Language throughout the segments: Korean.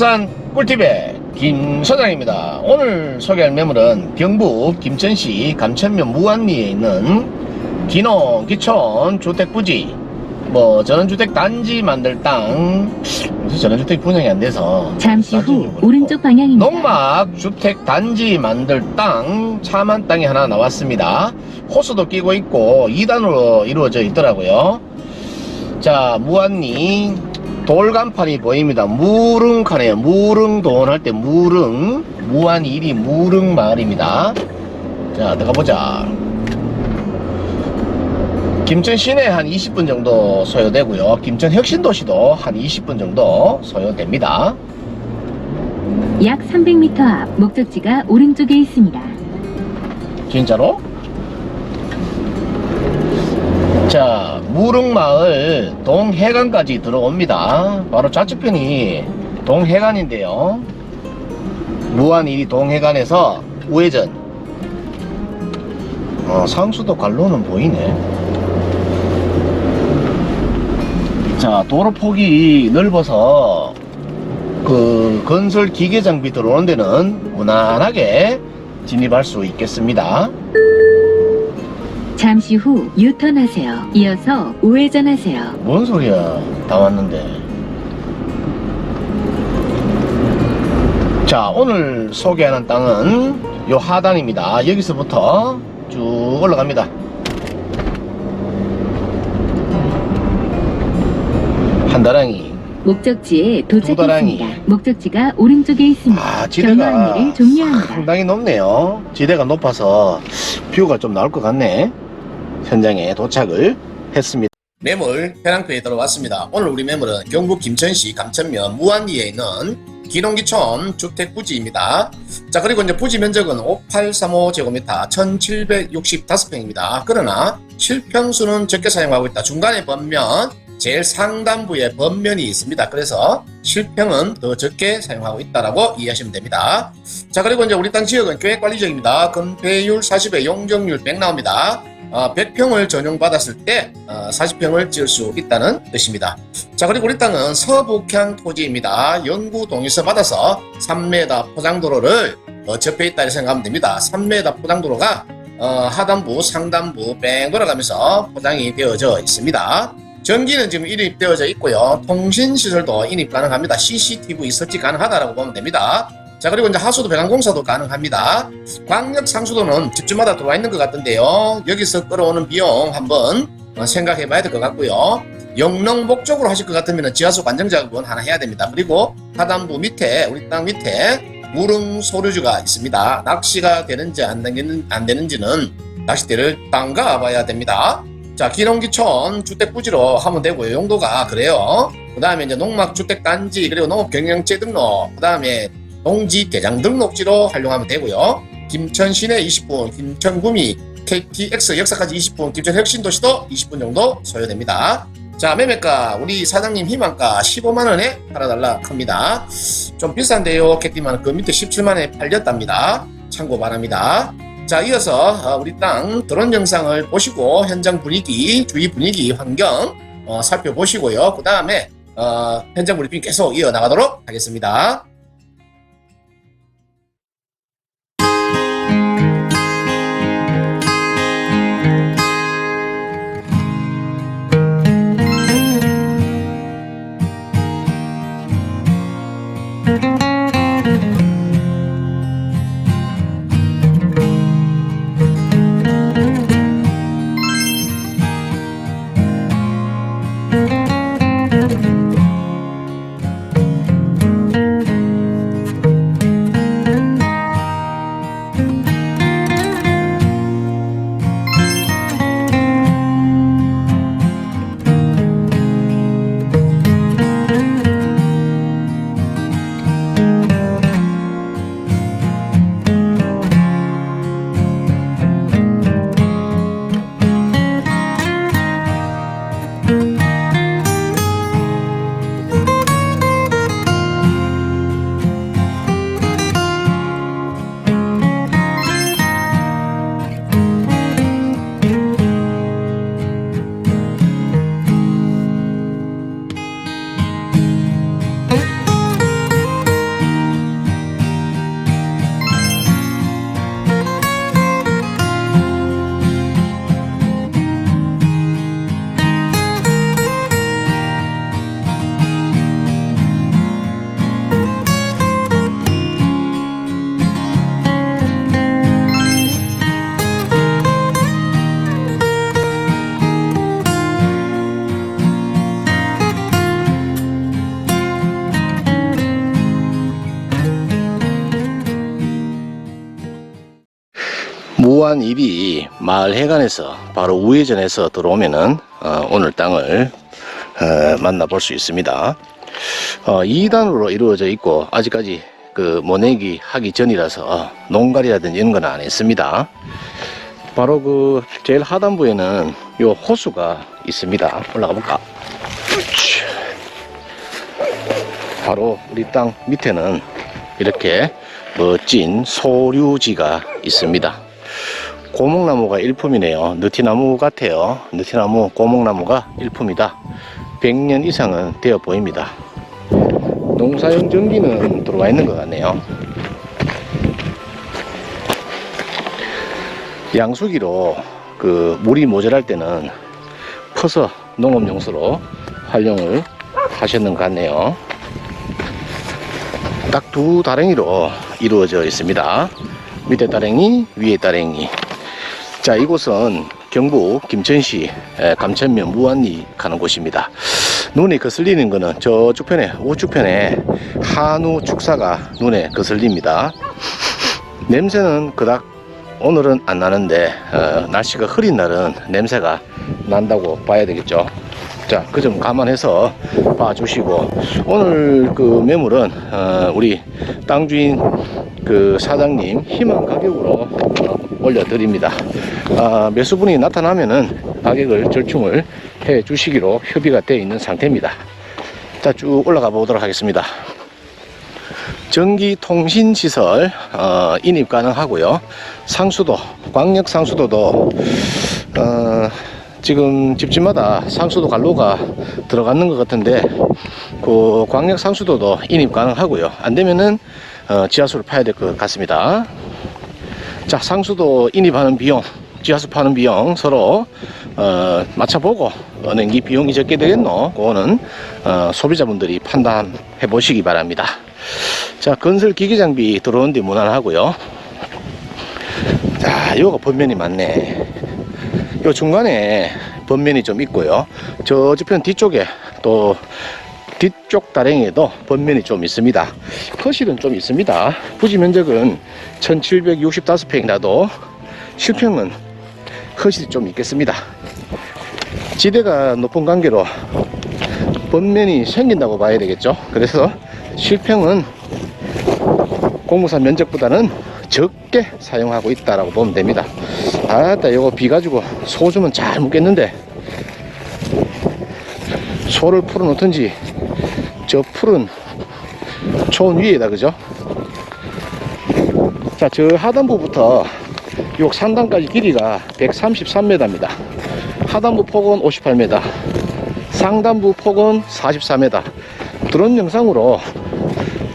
부동산 꿀팁의 김 소장입니다. 오늘 소개할 매물은 경북 김천시 감천면 무안리에 있는 기농 기촌 주택부지 뭐 전원주택 단지 만들 땅 요새 전원주택 분양이 안 돼서 잠시 후. 오른쪽 방향입니다. 농막 주택 단지 만들 땅 차만 땅이 하나 나왔습니다. 호수도 끼고 있고 2단으로 이루어져 있더라고요. 자 무안리 돌간판이 보입니다. 무릉카네요. 무릉돈 할 때 무릉 무안 1이 무릉 마을입니다. 자 들어가 보자. 김천 시내 한 20분 정도 소요되고요. 김천 혁신도시도 한 20분 정도 소요됩니다. 약 300m 앞 목적지가 오른쪽에 있습니다. 진짜로? 자, 무릉마을 동해관까지 들어옵니다. 바로 좌측편이 동해관인데요. 무안 1이 동해관에서 우회전. 어, 상수도 갈로는 보이네. 자, 도로 폭이 넓어서 그 건설 기계 장비 들어오는 데는 무난하게 진입할 수 있겠습니다. 잠시 후 유턴하세요. 이어서 우회전하세요. 뭔 소리야? 다 왔는데. 자, 오늘 소개하는 땅은 요 하단입니다. 여기서부터 쭉 올라갑니다. 한 다랑이. 목적지에. 도착했습니다. 목적지가 오른쪽에 있습니다. 아, 지대가 안내를 종료합니다. 상당히 높네요. 지대가 높아서 뷰가 좀 나올 것 같네. 현장에 도착을 했습니다. 매물 현황표에 들어왔습니다. 오늘 우리 매물은 경북 김천시 감천면 무안리에 있는 기농기촌 주택 부지입니다. 자 그리고 이제 부지 면적은 5835제곱미터 1765평입니다. 그러나 실평수는 적게 사용하고 있다. 중간에 번면 제일 상단부에 번면이 있습니다. 그래서 실평은 더 적게 사용하고 있다라고 이해하시면 됩니다. 자 그리고 이제 우리 땅 지역은 계획관리지역입니다. 건폐율 40에 용적률 100 나옵니다. 어, 100평을 전용받았을 때 어, 40평을 지을 수 있다는 뜻입니다. 자 그리고 우리 땅은 서북향 토지입니다. 영구 동의서 받아서 3m 포장도로를 어, 접해 있다 이렇게 생각하면 됩니다. 3m 포장도로가 어, 하단부, 상단부 뺑 돌아가면서 포장이 되어져 있습니다. 전기는 지금 인입되어져 있고요. 통신시설도 인입 가능합니다. CCTV 설치 가능하다라고 보면 됩니다. 자 그리고 이제 하수도 배관공사도 가능합니다. 광역 상수도는 집주마다 들어와 있는 것 같은데요. 여기서 끌어오는 비용 한번 어, 생각해 봐야 될 것 같고요. 영농 목적으로 하실 것 같으면 지하수 관정 작업은 하나 해야 됩니다. 그리고 하단부 밑에 우리 땅 밑에 무릉 소류주가 있습니다. 낚시가 되는지 안, 되는, 안 되는지는 낚싯대를 담가 봐야 됩니다. 자, 기농기촌 주택 부지로 하면 되고요. 용도가 그래요. 그 다음에 이제 농막 주택 단지, 그리고 농업 경영체 등록, 그 다음에 농지 대장 등록지로 활용하면 되고요. 김천 시내 20분, 김천 구미, KTX 역사까지 20분, 김천 혁신도시도 20분 정도 소요됩니다. 자, 매매가 우리 사장님 희망가 15만 원에 팔아달라 합니다. 좀 비싼데요. 캐티만 그 밑에 17만에 팔렸답니다. 참고 바랍니다. 자, 이어서 어, 우리 땅 드론 영상을 보시고 현장 분위기, 주위 분위기, 환경 어, 살펴보시고요. 그 다음에 어, 현장 브리핑 계속 이어나가도록 하겠습니다. 무안입이 마을 해관에서 바로 우회전해서 들어오면은 어, 오늘 땅을 어, 만나볼 수 있습니다. 어, 2단으로 이루어져 있고 아직까지 그 모내기 하기 전이라서 농가리라든지 이런 건 안 했습니다. 바로 그 제일 하단부에는 요 호수가 있습니다. 올라가 볼까? 바로 우리 땅 밑에는 이렇게 멋진 소류지가 있습니다. 고목나무가 일품이네요. 느티나무 같아요. 느티나무, 고목나무가 일품이다. 100년 이상은 되어 보입니다. 농사용 전기는 들어와 있는 것 같네요. 양수기로 그 물이 모자랄 때는 퍼서 농업용수로 활용을 하셨는 것 같네요. 딱 두 다랭이로 이루어져 있습니다. 밑에 다랭이, 위에 다랭이. 자, 이곳은 경북 김천시 에, 감천면 무안리 가는 곳입니다. 눈에 거슬리는 거는 저쪽 편에, 우측 편에 한우 축사가 눈에 거슬립니다. 냄새는 그닥 오늘은 안 나는데 어, 날씨가 흐린 날은 냄새가 난다고 봐야 되겠죠. 자, 그 점 감안해서 봐주시고 오늘 그 매물은 어, 우리 땅 주인 그 사장님 희망 가격으로 어, 올려드립니다. 아, 매수분이 나타나면은 가격을 절충을 해 주시기로 협의가 되어 있는 상태입니다. 자, 쭉 올라가 보도록 하겠습니다. 전기통신시설 어, 인입 가능하고요. 상수도, 광역 상수도도 어, 지금 집집마다 상수도 관로가 들어가는 것 같은데 그 광역 상수도도 인입 가능하고요. 안 되면은 어, 지하수를 파야 될 것 같습니다. 자, 상수도 인입하는 비용, 지하수 파는 비용 서로 어, 맞춰보고 어느 게 비용이 적게 되겠노? 그거는 어, 소비자분들이 판단해 보시기 바랍니다. 자, 건설 기계 장비 들어오는데 무난하고요. 자, 요거 번면이 많네. 요 중간에 번면이 좀 있고요. 저 저편 뒤쪽에 또 뒤쪽 다랭이에도 번면이 좀 있습니다. 거실은 좀 있습니다. 부지 면적은 1765평이라도 실평은 거실이 좀 있겠습니다. 지대가 높은 관계로 번면이 생긴다고 봐야 되겠죠. 그래서 실평은 공무사 면적보다는 적게 사용하고 있다라고 보면 됩니다. 아따 요거 비 가지고 소 주면 잘 묻겠는데 소를 풀어 놓든지 저 풀은 초원 위에다 그죠? 자 저 하단부부터 요 상단까지 길이가 133m입니다. 하단부 폭은 58m, 상단부 폭은 44m. 드론 영상으로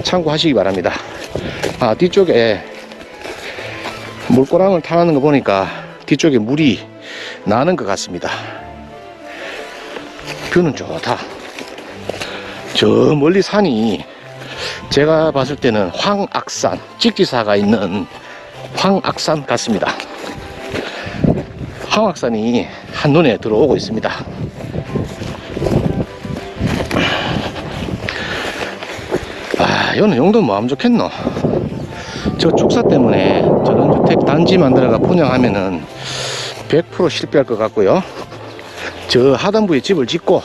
참고하시기 바랍니다. 아, 뒤쪽에 물고랑을 타는 거 보니까 뒤쪽에 물이 나는 것 같습니다. 뷰는 좋다. 저 멀리 산이 제가 봤을 때는 황악산, 찍지사가 있는 황악산 같습니다. 황악산이 한눈에 들어오고 있습니다. 아, 이거는 용도 뭐하면 좋겠노? 저 축사 때문에 저런 주택 단지 만들어가 분양하면은 100% 실패할 것 같고요. 저 하단부에 집을 짓고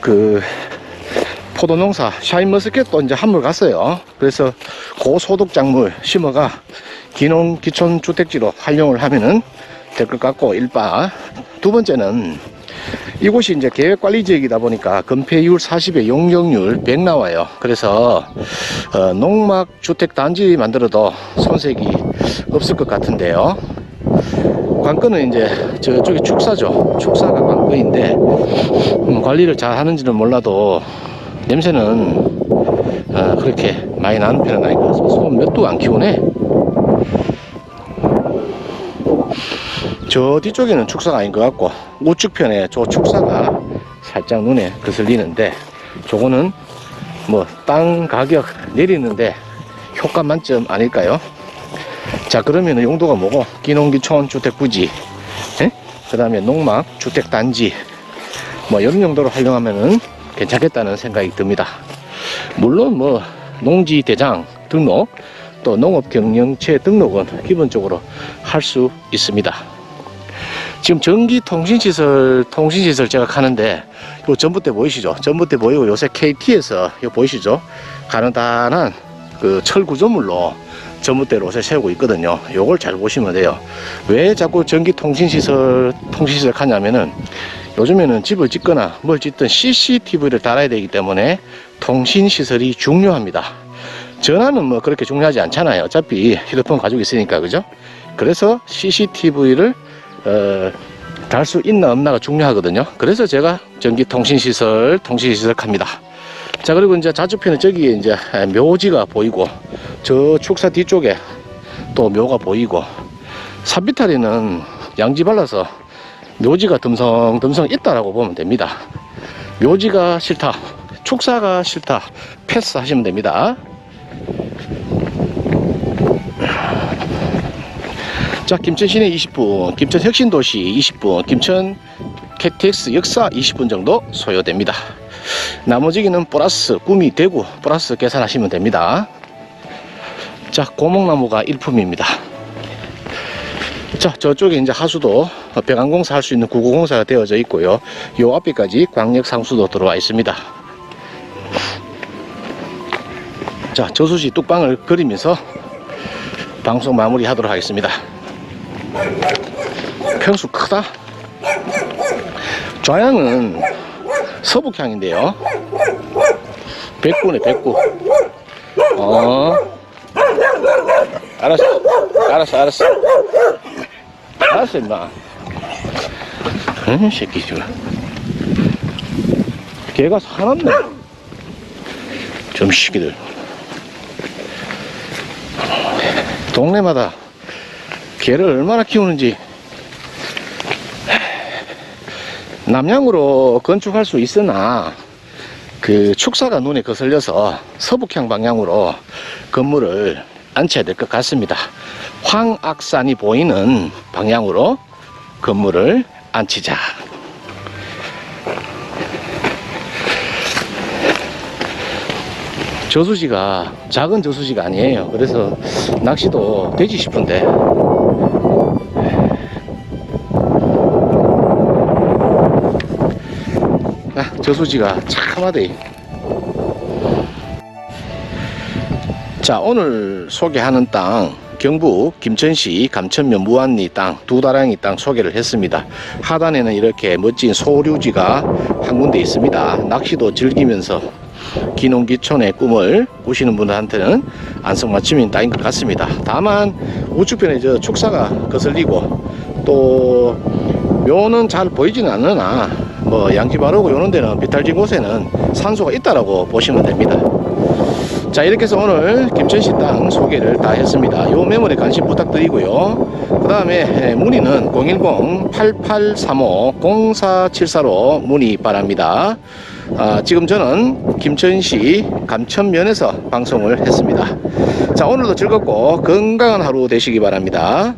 그 포도 농사 샤인머스켓도 이제 한물 갔어요. 그래서 고소득 작물 심어가 기농 기촌 주택지로 활용을 하면은 될 것 같고 일바 두 번째는 이곳이 이제 계획관리지역이다 보니까 건폐율 40에 용적률 100 나와요. 그래서 어, 농막 주택 단지 만들어도 손색이 없을 것 같은데요. 관건은 이제 저쪽이 축사죠. 축사가 관건인데 음, 관리를 잘 하는지는 몰라도 냄새는 어, 그렇게 많이 나는 편은 아닌 것 같습니다. 소음 몇도 안 키우네. 저 뒤쪽에는 축사가 아닌 것 같고 우측 편에 저 축사가 살짝 눈에 거슬리는데 저거는 뭐 땅 가격 내리는데 효과 만점 아닐까요? 자 그러면 용도가 뭐고 기농기촌 주택부지 그 다음에 농막 주택단지 뭐 이런 용도로 활용하면은 괜찮겠다는 생각이 듭니다 물론 뭐 농지 대장 등록 또 농업경영체 등록은 기본적으로 할 수 있습니다. 지금 전기통신시설, 통신시설 제가 가는데, 요 전봇대 보이시죠? 전봇대 보이고 요새 KT에서 요 보이시죠? 가느다란 그 철구조물로 전봇대를 옷에 세우고 있거든요. 요걸 잘 보시면 돼요. 왜 자꾸 전기 통신시설, 통신시설 가냐면은 요즘에는 집을 짓거나 뭘 짓든 CCTV를 달아야 되기 때문에 통신시설이 중요합니다. 전화는 뭐 그렇게 중요하지 않잖아요. 어차피 휴대폰 가지고 있으니까, 그죠? 그래서 CCTV를 어, 달 수 있나 없나가 중요하거든요. 그래서 제가 전기 통신시설, 통신시설 갑니다. 자, 그리고 이제 좌측편에 저기에 이제 묘지가 보이고, 저 축사 뒤쪽에 또 묘가 보이고, 산비탈이는 양지 발라서 묘지가 듬성듬성 있다라고 보면 됩니다. 묘지가 싫다, 축사가 싫다, 패스 하시면 됩니다. 자, 김천 시내 20분, 김천 혁신도시 20분, 김천 KTX 역사 20분 정도 소요됩니다. 나머지기는 플러스, 꿈이 되고 플러스 계산하시면 됩니다. 자, 고목나무가 일품입니다. 자, 저쪽에 이제 하수도 배관공사 할 수 있는 구구공사가 되어져 있고요. 요 앞에까지 광역상수도 들어와 있습니다. 자, 저수지 뚝방을 그리면서 방송 마무리 하도록 하겠습니다. 평수 크다. 좌향은 서북향인데요. 백구네, 백구. 어. 알았어. 알았어, 알았어. 알았어, 임마. 응, 새끼, 지금. 개가 사납네. 좀 시기들. 동네마다 개를 얼마나 키우는지 남향으로 건축할 수 있으나 그 축사가 눈에 거슬려서 서북향 방향으로 건물을 안쳐야 될 것 같습니다. 황악산이 보이는 방향으로 건물을 안치자. 저수지가 작은 저수지가 아니에요. 그래서 낚시도 되지 싶은데 아, 저수지가 참하대. 자, 오늘 소개하는 땅, 경북 김천시 감천면 무안리 땅, 두 다랑이 땅 소개를 했습니다. 하단에는 이렇게 멋진 소류지가 한 군데 있습니다. 낚시도 즐기면서 기농기촌의 꿈을 꾸시는 분들한테는 안성맞춤인 땅인 것 같습니다. 다만 우측편에 저 축사가 거슬리고 또 묘는 잘 보이지는 않으나 뭐 양지바르고 요런 데는 비탈진 곳에는 산소가 있다라고 보시면 됩니다. 자 이렇게 해서 오늘 김천시 땅 소개를 다 했습니다. 요 매물에 관심 부탁드리고요. 그 다음에 문의는 010-8835-0474로 문의 바랍니다. 아, 지금 저는 김천시 감천면에서 방송을 했습니다. 자 오늘도 즐겁고 건강한 하루 되시기 바랍니다.